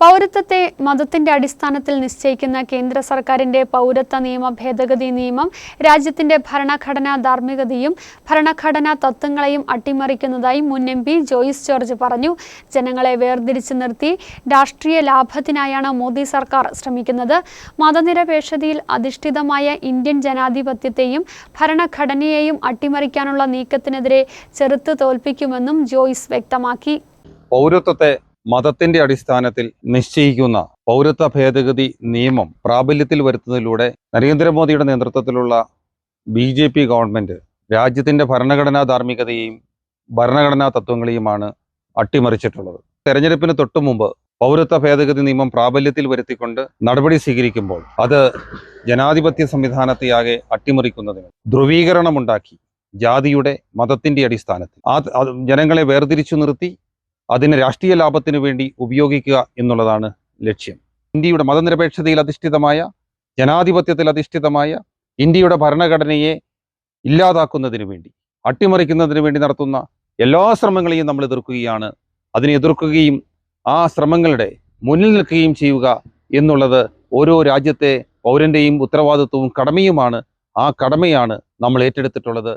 പൗരത്വത്തെ മതത്തിന്റെ അടിസ്ഥാനത്തിൽ നിശ്ചയിക്കുന്ന കേന്ദ്ര സർക്കാരിന്റെ പൗരത്വ നിയമ ഭേദഗതി നിയമം രാജ്യത്തിന്റെ ഭരണഘടനാ ധാർമ്മികതയും ഭരണഘടനാ തത്വങ്ങളെയും അട്ടിമറിക്കുന്നതായി മുൻ എം പി ജോയിസ് ജോർജ് പറഞ്ഞു. ജനങ്ങളെ വേർതിരിച്ചു നിർത്തി രാഷ്ട്രീയ ലാഭത്തിനായാണ് മോദി സർക്കാർ ശ്രമിക്കുന്നത്. മതനിരപേക്ഷതയിൽ അധിഷ്ഠിതമായ ഇന്ത്യൻ ജനാധിപത്യത്തെയും ഭരണഘടനയെയും അട്ടിമറിക്കാനുള്ള നീക്കത്തിനെതിരെ ചെറുത്ത് തോൽപ്പിക്കുമെന്നും ജോയിസ് വ്യക്തമാക്കി. പൗരത്വത്തെ മതത്തിന്റെ അടിസ്ഥാനത്തിൽ നിശ്ചയിക്കുന്ന പൗരത്വ ഭേദഗതി നിയമം പ്രാബല്യത്തിൽ വരുത്തുന്നതിലൂടെ നരേന്ദ്രമോദിയുടെ നേതൃത്വത്തിലുള്ള ബി ജെ പി ഗവൺമെന്റ് രാജ്യത്തിന്റെ ഭരണഘടനാ ധാർമ്മികതയെയും ഭരണഘടനാ തത്വങ്ങളെയുമാണ് അട്ടിമറിച്ചിട്ടുള്ളത്. തെരഞ്ഞെടുപ്പിന് തൊട്ടു മുമ്പ് പൗരത്വ ഭേദഗതി നിയമം പ്രാബല്യത്തിൽ വരുത്തിക്കൊണ്ട് നടപടി സ്വീകരിക്കുമ്പോൾ അത് ജനാധിപത്യ സംവിധാനത്തെയാകെ അട്ടിമറിക്കുന്നതിന് ധ്രുവീകരണമുണ്ടാക്കി ജാതിയുടെ മതത്തിന്റെ അടിസ്ഥാനത്തിൽ. ആ ജനങ്ങളെ വേർതിരിച്ചു നിർത്തി അതിനെ രാഷ്ട്രീയ ലാഭത്തിനു വേണ്ടി ഉപയോഗിക്കുക എന്നുള്ളതാണ് ലക്ഷ്യം. ഇന്ത്യയുടെ മതനിരപേക്ഷതയിൽ അധിഷ്ഠിതമായ ജനാധിപത്യത്തിൽ അധിഷ്ഠിതമായ ഇന്ത്യയുടെ ഭരണഘടനയെ ഇല്ലാതാക്കുന്നതിന് വേണ്ടി അട്ടിമറിക്കുന്നതിന് വേണ്ടി നടത്തുന്ന എല്ലാ ശ്രമങ്ങളെയും നമ്മൾ എതിർക്കുകയാണ്. അതിനെ എതിർക്കുകയും ആ ശ്രമങ്ങളുടെ മുന്നിൽ നിൽക്കുകയും ചെയ്യുക എന്നുള്ളത് ഓരോ രാജ്യത്തെ പൗരന്റെയും ഉത്തരവാദിത്വവും കടമയുമാണ്. ആ കടമയാണ് നമ്മൾ ഏറ്റെടുത്തിട്ടുള്ളത്.